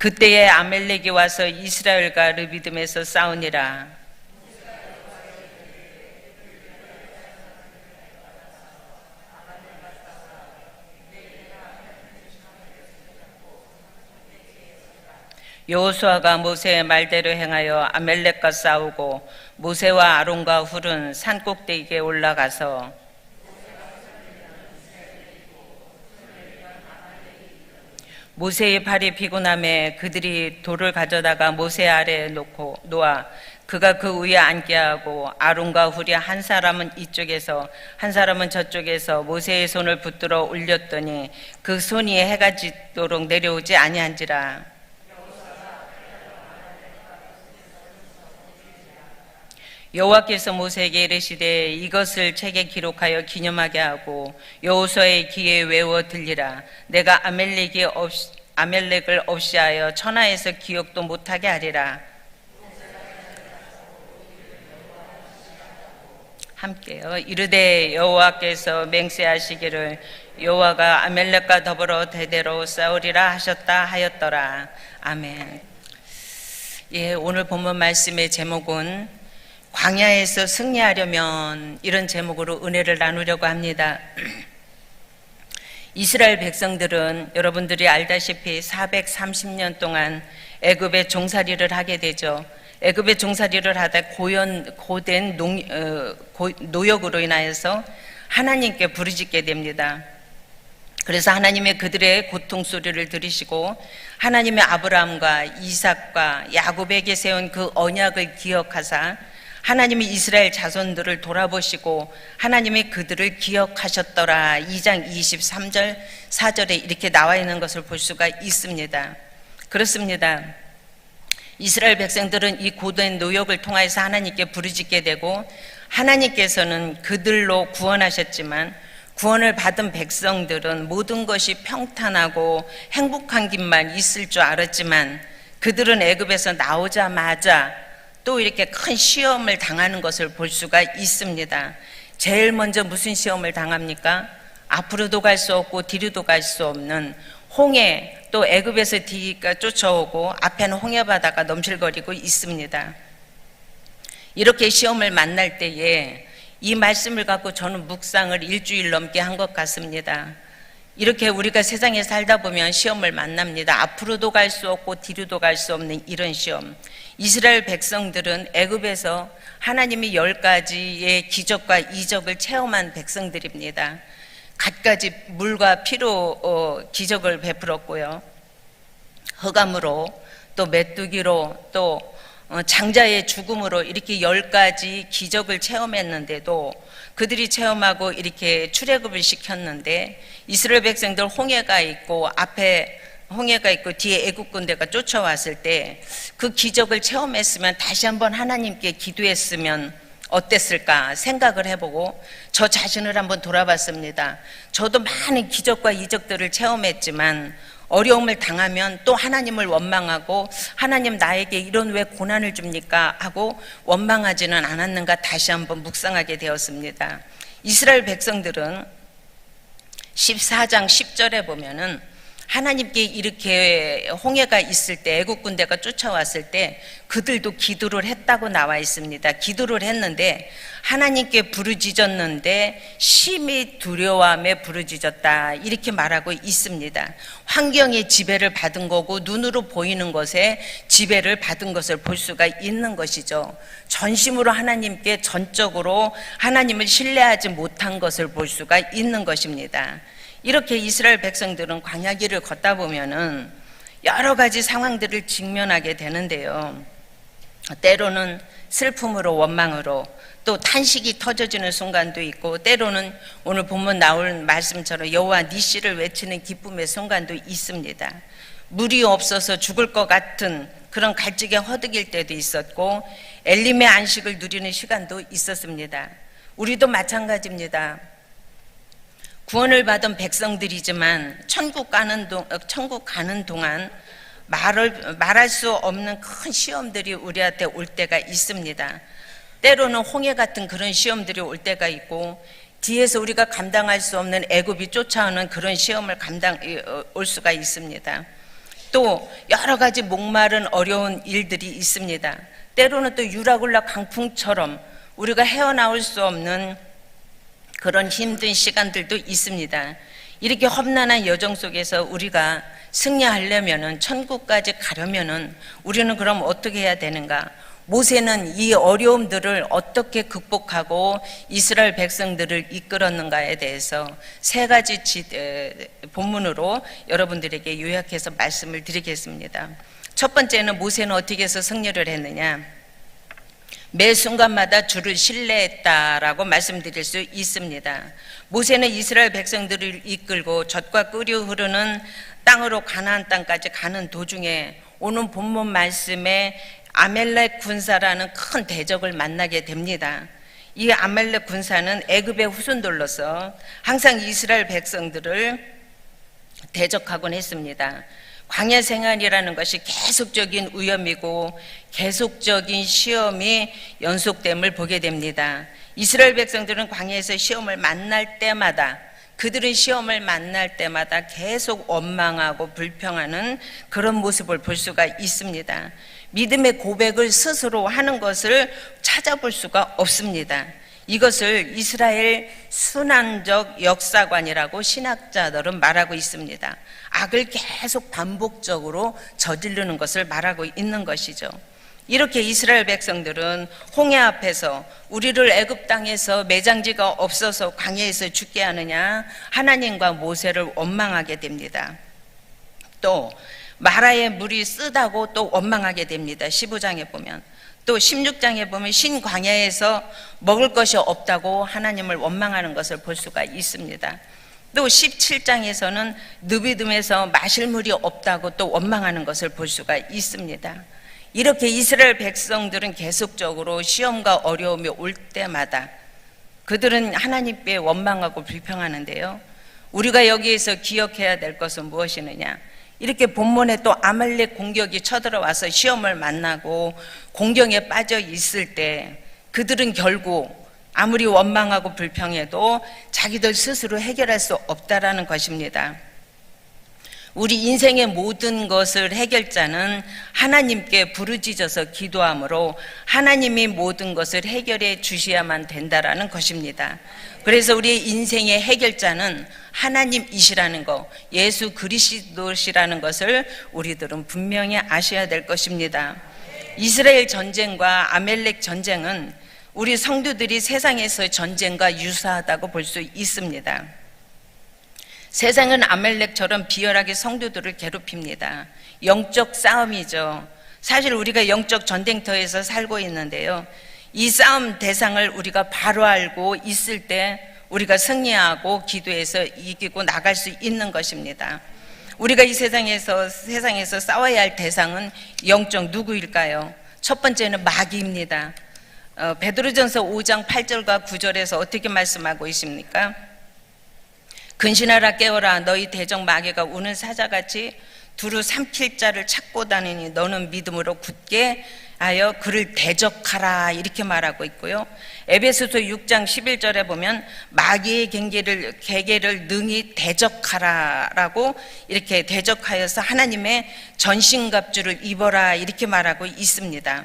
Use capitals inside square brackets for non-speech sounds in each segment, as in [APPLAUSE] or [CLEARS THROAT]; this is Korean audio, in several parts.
그때에 아멜렉이 와서 이스라엘과 르비듬에서 싸우니라. 여호수아가 모세의 말대로 행하여 아멜렉과 싸우고 모세와 아론과 훌은 산 꼭대기에 올라가서 모세의 팔이 피곤함에 그들이 돌을 가져다가 모세 아래에 놓고 놓아 그가 그 위에 앉게 하고 아론과 훌이 한 사람은 이쪽에서 한 사람은 저쪽에서 모세의 손을 붙들어 올렸더니 그 손이 해가 짓도록 내려오지 아니한지라 여호와께서 모세에게 이르시되 이것을 책에 기록하여 기념하게 하고 여호수아의 귀에 외워 들리라. 내가 아멜렉이 없 아멜렉을 없이하여 천하에서 기억도 못하게 하리라. 함께요. 이르되 여호와께서 맹세하시기를 여호와가 아멜렉과 더불어 대대로 싸우리라 하셨다 하였더라. 아멘. 예 오늘 본문 말씀의 제목은 광야에서 승리하려면 이런 제목으로 은혜를 나누려고 합니다. [CLEARS THROAT] 이스라엘 백성들은 여러분들이 알다시피 430년 동안 애굽의 종살이를 하게 되죠. 애굽의 종살이를 하다 고연 고된 농, 어, 고, 노역으로 인하여서 하나님께 부르짖게 됩니다. 그래서 하나님의 그들의 고통 소리를 들으시고 하나님의 아브라함과 이삭과 야곱에게 세운 그 언약을 기억하사 하나님이 이스라엘 자손들을 돌아보시고 하나님이 그들을 기억하셨더라. 2장 23절 4절에 이렇게 나와 있는 것을 볼 수가 있습니다. 그렇습니다. 이스라엘 백성들은 이 고된 노역을 통하여서 하나님께 부르짖게 되고 하나님께서는 그들로 구원하셨지만 구원을 받은 백성들은 모든 것이 평탄하고 행복한 길만 있을 줄 알았지만 그들은 애굽에서 나오자마자 또 이렇게 큰 시험을 당하는 것을 볼 수가 있습니다. 제일 먼저 무슨 시험을 당합니까? 앞으로도 갈 수 없고 뒤로도 갈 수 없는 홍해 또 애굽에서 뒤가 쫓아오고 앞에는 홍해 바다가 넘실거리고 있습니다. 이렇게 시험을 만날 때에 이 말씀을 갖고 저는 묵상을 일주일 넘게 한 것 같습니다. 이렇게 우리가 세상에 살다 보면 시험을 만납니다. 앞으로도 갈 수 없고 뒤로도 갈 수 없는 이런 시험. 이스라엘 백성들은 애굽에서 하나님이 열 가지의 기적과 이적을 체험한 백성들입니다. 갖가지 물과 피로 어, 기적을 베풀었고요. 흑암으로 또 메뚜기로 또 어, 장자의 죽음으로 이렇게 열 가지 기적을 체험했는데도 그들이 체험하고 이렇게 출애굽을 시켰는데 이스라엘 백성들 홍해가 있고 앞에 홍해가 있고 뒤에 애국 군대가 쫓아왔을 때 그 기적을 체험했으면 다시 한번 하나님께 기도했으면 어땠을까 생각을 해보고 저 자신을 한번 돌아봤습니다. 저도 많은 기적과 이적들을 체험했지만 어려움을 당하면 또 하나님을 원망하고 하나님 나에게 이런 왜 고난을 줍니까 하고 원망하지는 않았는가 다시 한번 묵상하게 되었습니다. 이스라엘 백성들은 14장 10절에 보면은 하나님께 이렇게 홍해가 있을 때 애국 군대가 쫓아왔을 때 그들도 기도를 했다고 나와 있습니다. 기도를 했는데 하나님께 부르짖었는데 심히 두려워함에 부르짖었다 이렇게 말하고 있습니다. 환경의 지배를 받은 거고 눈으로 보이는 것에 지배를 받은 것을 볼 수가 있는 것이죠. 전심으로 하나님께 전적으로 하나님을 신뢰하지 못한 것을 볼 수가 있는 것입니다. 이렇게 이스라엘 백성들은 광야길을 걷다 보면은 여러 가지 상황들을 직면하게 되는데요. 때로는 슬픔으로 원망으로 또 탄식이 터져지는 순간도 있고 때로는 오늘 본문 나올 말씀처럼 여호와 니시를 외치는 기쁨의 순간도 있습니다. 물이 없어서 죽을 것 같은 그런 갈증에 허덕일 때도 있었고 엘림의 안식을 누리는 시간도 있었습니다. 우리도 마찬가지입니다. 구원을 받은 백성들이지만 천국 가는 동, 어, 천국 가는 동안 말을 말할 수 없는 큰 시험들이 우리한테 올 때가 있습니다. 때로는 홍해 같은 그런 시험들이 올 때가 있고 뒤에서 우리가 감당할 수 없는 애굽이 쫓아오는 그런 시험을 감당 어, 올 수가 있습니다. 또 여러 가지 목마른 어려운 일들이 있습니다. 때로는 또 유라굴라 강풍처럼 우리가 헤어나올 수 없는 그런 힘든 시간들도 있습니다. 이렇게 험난한 여정 속에서 우리가 승리하려면은 천국까지 가려면은 우리는 그럼 어떻게 해야 되는가? 모세는 이 어려움들을 어떻게 극복하고 이스라엘 백성들을 이끌었는가에 대해서 세 가지 본문으로 여러분들에게 요약해서 말씀을 드리겠습니다. 첫 번째는 모세는 어떻게 해서 승리를 했느냐? 매 순간마다 주를 신뢰했다라고 말씀드릴 수 있습니다. 모세는 이스라엘 백성들을 이끌고 젖과 끓이 흐르는 땅으로 가나안 땅까지 가는 도중에 오는 본문 말씀에 아멜렉 군사라는 큰 대적을 만나게 됩니다. 이 아멜렉 군사는 애굽의 후손들로서 항상 이스라엘 백성들을 대적하곤 했습니다. 광야 생활이라는 것이 계속적인 위험이고 계속적인 시험이 연속됨을 보게 됩니다. 이스라엘 백성들은 광야에서 시험을 만날 때마다 그들은 시험을 만날 때마다 계속 원망하고 불평하는 그런 모습을 볼 수가 있습니다. 믿음의 고백을 스스로 하는 것을 찾아볼 수가 없습니다. 이것을 이스라엘 순환적 역사관이라고 신학자들은 말하고 있습니다. 악을 계속 반복적으로 저지르는 것을 말하고 있는 것이죠. 이렇게 이스라엘 백성들은 홍해 앞에서 우리를 애굽 땅에서 매장지가 없어서 광야에서 죽게 하느냐 하나님과 모세를 원망하게 됩니다. 또 마라의 물이 쓰다고 또 원망하게 됩니다. 15장에 보면 또 16장에 보면 신광야에서 먹을 것이 없다고 하나님을 원망하는 것을 볼 수가 있습니다. 또 17장에서는 느비듬에서 마실 물이 없다고 또 원망하는 것을 볼 수가 있습니다. 이렇게 이스라엘 백성들은 계속적으로 시험과 어려움이 올 때마다 그들은 하나님께 원망하고 불평하는데요. 우리가 여기에서 기억해야 될 것은 무엇이느냐? 이렇게 본문에 또 아말렉 공격이 쳐들어와서 시험을 만나고 공경에 빠져 있을 때 그들은 결국 아무리 원망하고 불평해도 자기들 스스로 해결할 수 없다라는 것입니다. 우리 인생의 모든 것을 해결자는 하나님께 부르짖어서 기도함으로 하나님이 모든 것을 해결해 주셔야만 된다라는 것입니다. 그래서 우리의 인생의 해결자는 하나님이시라는 것, 예수 그리스도시라는 것을 우리들은 분명히 아셔야 될 것입니다. 이스라엘 전쟁과 아멜렉 전쟁은 우리 성도들이 세상에서 전쟁과 유사하다고 볼 수 있습니다. 세상은 아멜렉처럼 비열하게 성도들을 괴롭힙니다. 영적 싸움이죠. 사실 우리가 영적 전쟁터에서 살고 있는데요. 이 싸움 대상을 우리가 바로 알고 있을 때 우리가 승리하고 기도해서 이기고 나갈 수 있는 것입니다. 우리가 이 세상에서 세상에서 싸워야 할 대상은 영적 누구일까요? 첫 번째는 마귀입니다. 어, 베드로전서 5장 8절과 9절에서 어떻게 말씀하고 있습니까? 근신하라 깨어라 너희 대적 마귀가 우는 사자같이 두루 삼킬 자를 찾고 다니니 너는 믿음으로 굳게 하여 그를 대적하라 이렇게 말하고 있고요. 에베소서 6장 11절에 보면 마귀의 경계를 개계를 능히 대적하라라고 이렇게 대적하여서 하나님의 전신갑주를 입어라 이렇게 말하고 있습니다.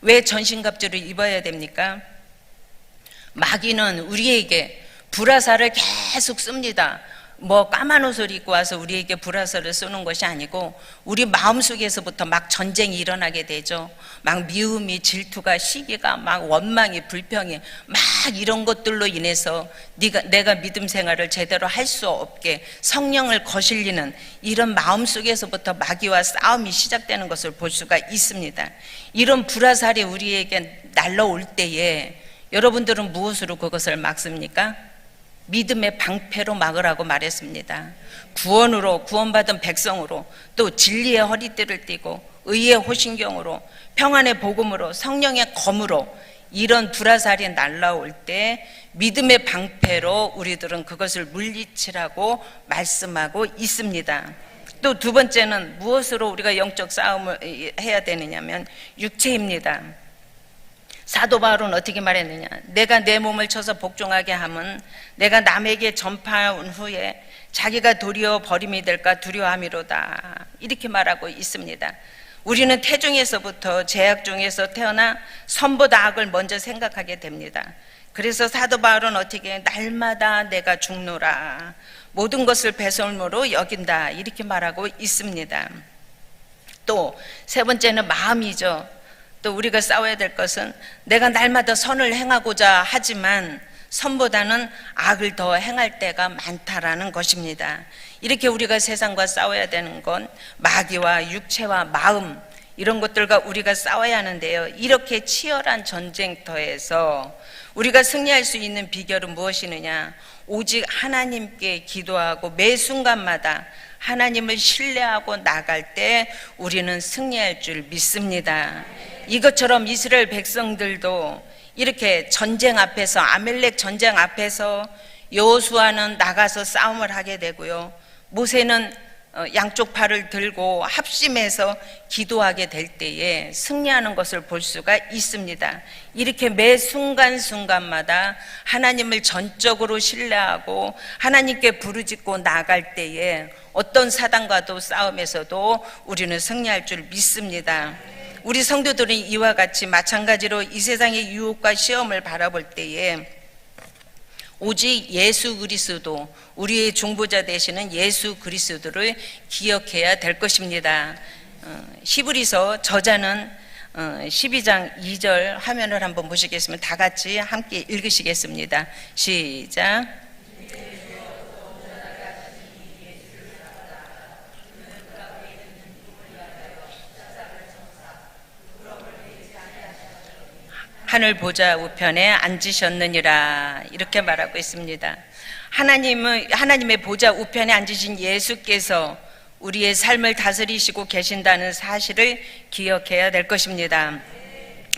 왜 전신갑주를 입어야 됩니까? 마귀는 우리에게 불화살을 계속 씁니다. 뭐 까만 옷을 입고 와서 우리에게 불화살을 쏘는 것이 아니고 우리 마음속에서부터 막 전쟁이 일어나게 되죠. 막 미움이 질투가 시기가 막 원망이 불평이 막 이런 것들로 인해서 네가 내가 믿음 생활을 제대로 할 수 없게 성령을 거슬리는 이런 마음속에서부터 마귀와 싸움이 시작되는 것을 볼 수가 있습니다. 이런 불화살이 우리에게 날라올 때에 여러분들은 무엇으로 그것을 막습니까? 믿음의 방패로 막으라고 말했습니다. 구원으로 구원받은 백성으로 또 진리의 허리띠를 띠고 의의 호신경으로 평안의 복음으로 성령의 검으로 이런 불화살이 날라올 때 믿음의 방패로 우리들은 그것을 물리치라고 말씀하고 있습니다. 또 두 번째는 무엇으로 우리가 영적 싸움을 해야 되느냐면 육체입니다. 사도 바울은 어떻게 말했느냐? 내가 내 몸을 쳐서 복종하게 함은 내가 남에게 전파한 후에 자기가 도리어 버림이 될까 두려워함이로다. 이렇게 말하고 있습니다. 우리는 태중에서부터 제약 중에서 태어나 선보다 악을 먼저 생각하게 됩니다. 그래서 사도 바울은 어떻게 날마다 내가 죽노라 모든 것을 배설물로 여긴다 이렇게 말하고 있습니다. 또 세 번째는 마음이죠. 또 우리가 싸워야 될 것은 내가 날마다 선을 행하고자 하지만 선보다는 악을 더 행할 때가 많다라는 것입니다. 이렇게 우리가 세상과 싸워야 되는 건 마귀와 육체와 마음 이런 것들과 우리가 싸워야 하는데요. 이렇게 치열한 전쟁터에서 우리가 승리할 수 있는 비결은 무엇이느냐? 오직 하나님께 기도하고 매 순간마다 하나님을 신뢰하고 나갈 때 우리는 승리할 줄 믿습니다. 이것처럼 이스라엘 백성들도 이렇게 전쟁 앞에서 아멜렉 전쟁 앞에서 여호수아는 나가서 싸움을 하게 되고요. 모세는 어, 양쪽 팔을 들고 합심해서 기도하게 될 때에 승리하는 것을 볼 수가 있습니다. 이렇게 매 순간순간마다 하나님을 전적으로 신뢰하고 하나님께 부르짖고 나갈 때에 어떤 사단과도 싸움에서도 우리는 승리할 줄 믿습니다. 우리 성도들은 이와 같이 마찬가지로 이 세상의 유혹과 시험을 바라볼 때에 오직 예수 그리스도 우리의 중보자 되시는 예수 그리스도를 기억해야 될 것입니다. 어, 히브리서 저자는 어, 12장 2절 화면을 한번 보시겠으면 다 같이 함께 읽으시겠습니다. 시작. 하늘 보좌 우편에 앉으셨느니라 이렇게 말하고 있습니다. 하나님은 하나님의 보좌 우편에 앉으신 예수께서 우리의 삶을 다스리시고 계신다는 사실을 기억해야 될 것입니다.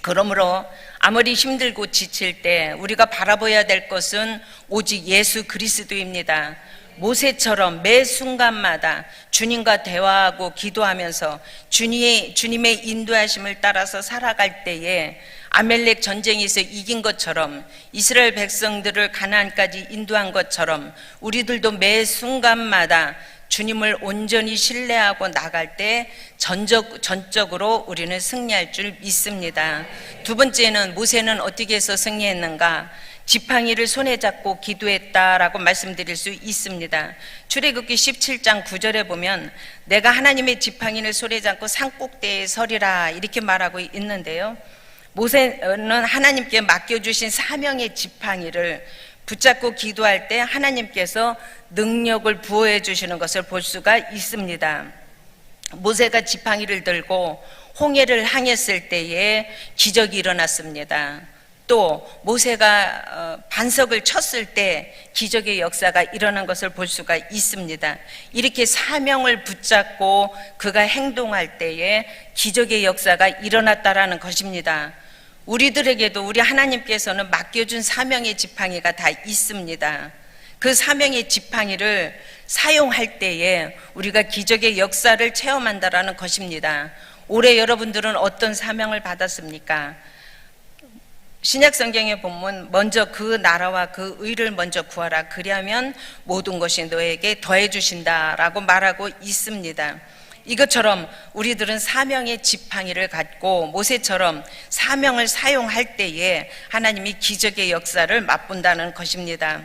그러므로 아무리 힘들고 지칠 때 우리가 바라봐야 될 것은 오직 예수 그리스도입니다. 모세처럼 매 순간마다 주님과 대화하고 기도하면서 주님의, 주님의 인도하심을 따라서 살아갈 때에 아멜렉 전쟁에서 이긴 것처럼 이스라엘 백성들을 가나안까지 인도한 것처럼 우리들도 매 순간마다 주님을 온전히 신뢰하고 나갈 때 전적, 전적으로 우리는 승리할 줄 믿습니다. 두 번째는 모세는 어떻게 해서 승리했는가? 지팡이를 손에 잡고 기도했다라고 말씀드릴 수 있습니다. 출애굽기 17장 9절에 보면 내가 하나님의 지팡이를 손에 잡고 산꼭대에 서리라 이렇게 말하고 있는데요. 모세는 하나님께 맡겨주신 사명의 지팡이를 붙잡고 기도할 때 하나님께서 능력을 부어해 주시는 것을 볼 수가 있습니다. 모세가 지팡이를 들고 홍해를 항했을 때에 기적이 일어났습니다. 또 모세가 어, 반석을 쳤을 때 기적의 역사가 일어난 것을 볼 수가 있습니다. 이렇게 사명을 붙잡고 그가 행동할 때에 기적의 역사가 일어났다라는 것입니다. 우리들에게도 우리 하나님께서는 맡겨준 사명의 지팡이가 다 있습니다. 그 사명의 지팡이를 사용할 때에 우리가 기적의 역사를 체험한다라는 것입니다. 올해 여러분들은 어떤 사명을 받았습니까? 신약 성경에 보면 먼저 그 나라와 그 의를 먼저 구하라 그리하면 모든 것이 너에게 더해 주신다라고 말하고 있습니다. 이것처럼 우리들은 사명의 지팡이를 갖고 모세처럼 사명을 사용할 때에 하나님이 기적의 역사를 맛본다는 것입니다.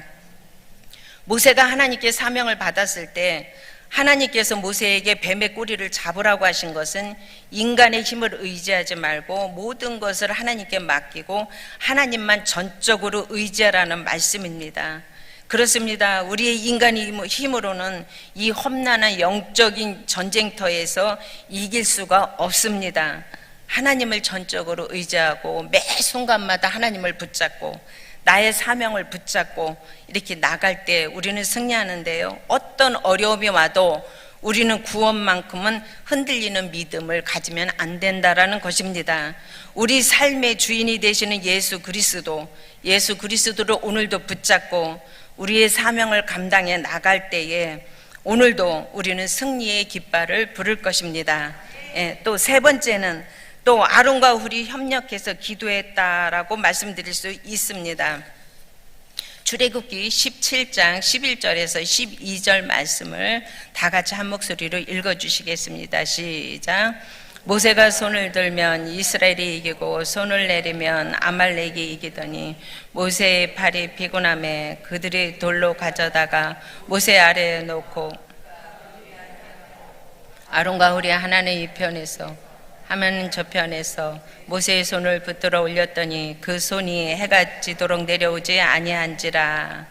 모세가 하나님께 사명을 받았을 때 하나님께서 모세에게 뱀의 꼬리를 잡으라고 하신 것은 인간의 힘을 의지하지 말고 모든 것을 하나님께 맡기고 하나님만 전적으로 의지하라는 말씀입니다. 그렇습니다. 우리의 인간의 힘으로는 이 험난한 영적인 전쟁터에서 이길 수가 없습니다. 하나님을 전적으로 의지하고 매 순간마다 하나님을 붙잡고 나의 사명을 붙잡고 이렇게 나갈 때 우리는 승리하는데요. 어떤 어려움이 와도 우리는 구원만큼은 흔들리는 믿음을 가지면 안 된다라는 것입니다. 우리 삶의 주인이 되시는 예수 그리스도, 예수 그리스도를 오늘도 붙잡고 우리의 사명을 감당해 나갈 때에 오늘도 우리는 승리의 깃발을 부를 것입니다. 예, 또 세 번째는 또 아론과 훌이 협력해서 기도했다라고 말씀드릴 수 있습니다. 출애굽기 17장 11절에서 12절 말씀을 다 같이 한 목소리로 읽어 주시겠습니다. 시작. 모세가 손을 들면 이스라엘이 이기고 손을 내리면 아말렉이 이기더니 모세의 팔이 피곤함에 그들이 돌로 가져다가 모세 아래에 놓고 아론과 훌이 하나는 이 편에서 하나는 저 편에서 모세의 손을 붙들어 올렸더니 그 손이 해가 지도록 내려오지 아니한지라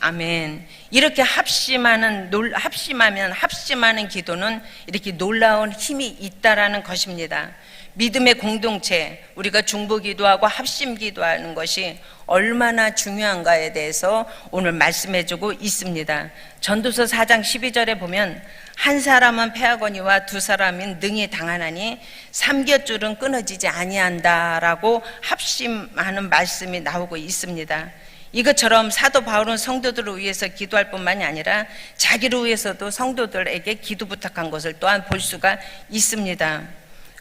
아멘. 이렇게 합심하는 놀 합심하면 합심하는 기도는 이렇게 놀라운 힘이 있다라는 것입니다. 믿음의 공동체, 우리가 중보 기도하고 합심 기도하는 것이 얼마나 중요한가에 대해서 오늘 말씀해 주고 있습니다. 전도서 4장 12절에 보면 한 사람은 패하거니와 두 사람은 능히 당하나니 삼겹줄은 끊어지지 아니한다라고 합심하는 말씀이 나오고 있습니다. 이것처럼 사도 바울은 성도들을 위해서 기도할 뿐만이 아니라 자기를 위해서도 성도들에게 기도 부탁한 것을 또한 볼 수가 있습니다.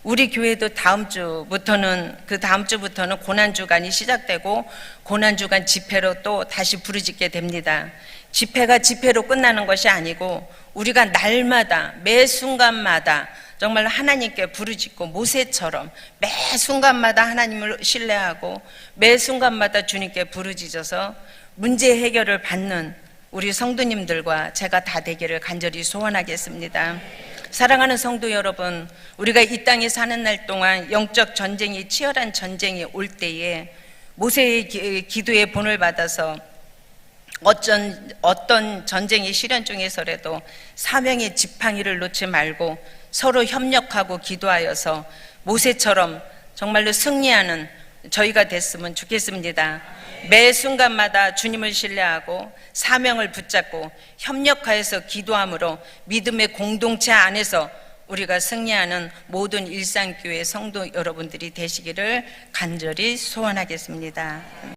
우리 교회도 다음 주부터는 그 다음 주부터는 고난 주간이 시작되고 고난 주간 집회로 또 다시 부르짖게 됩니다. 집회가 집회로 끝나는 것이 아니고 우리가 날마다 매 순간마다 정말 하나님께 부르짖고 모세처럼 매 순간마다 하나님을 신뢰하고 매 순간마다 주님께 부르짖어서 문제 해결을 받는 우리 성도님들과 제가 다 되기를 간절히 소원하겠습니다. 사랑하는 성도 여러분, 우리가 이 땅에 사는 날 동안 영적 전쟁이 치열한 전쟁이 올 때에 모세의 기- 기도의 본을 받아서 어쩐, 어떤 전쟁의 시련 중에서라도 사명의 지팡이를 놓지 말고 서로 협력하고 기도하여서 모세처럼 정말로 승리하는 저희가 됐으면 좋겠습니다. 매 순간마다 주님을 신뢰하고 사명을 붙잡고 협력하여서 기도함으로 믿음의 공동체 안에서 우리가 승리하는 모든 일상교회 성도 여러분들이 되시기를 간절히 소원하겠습니다.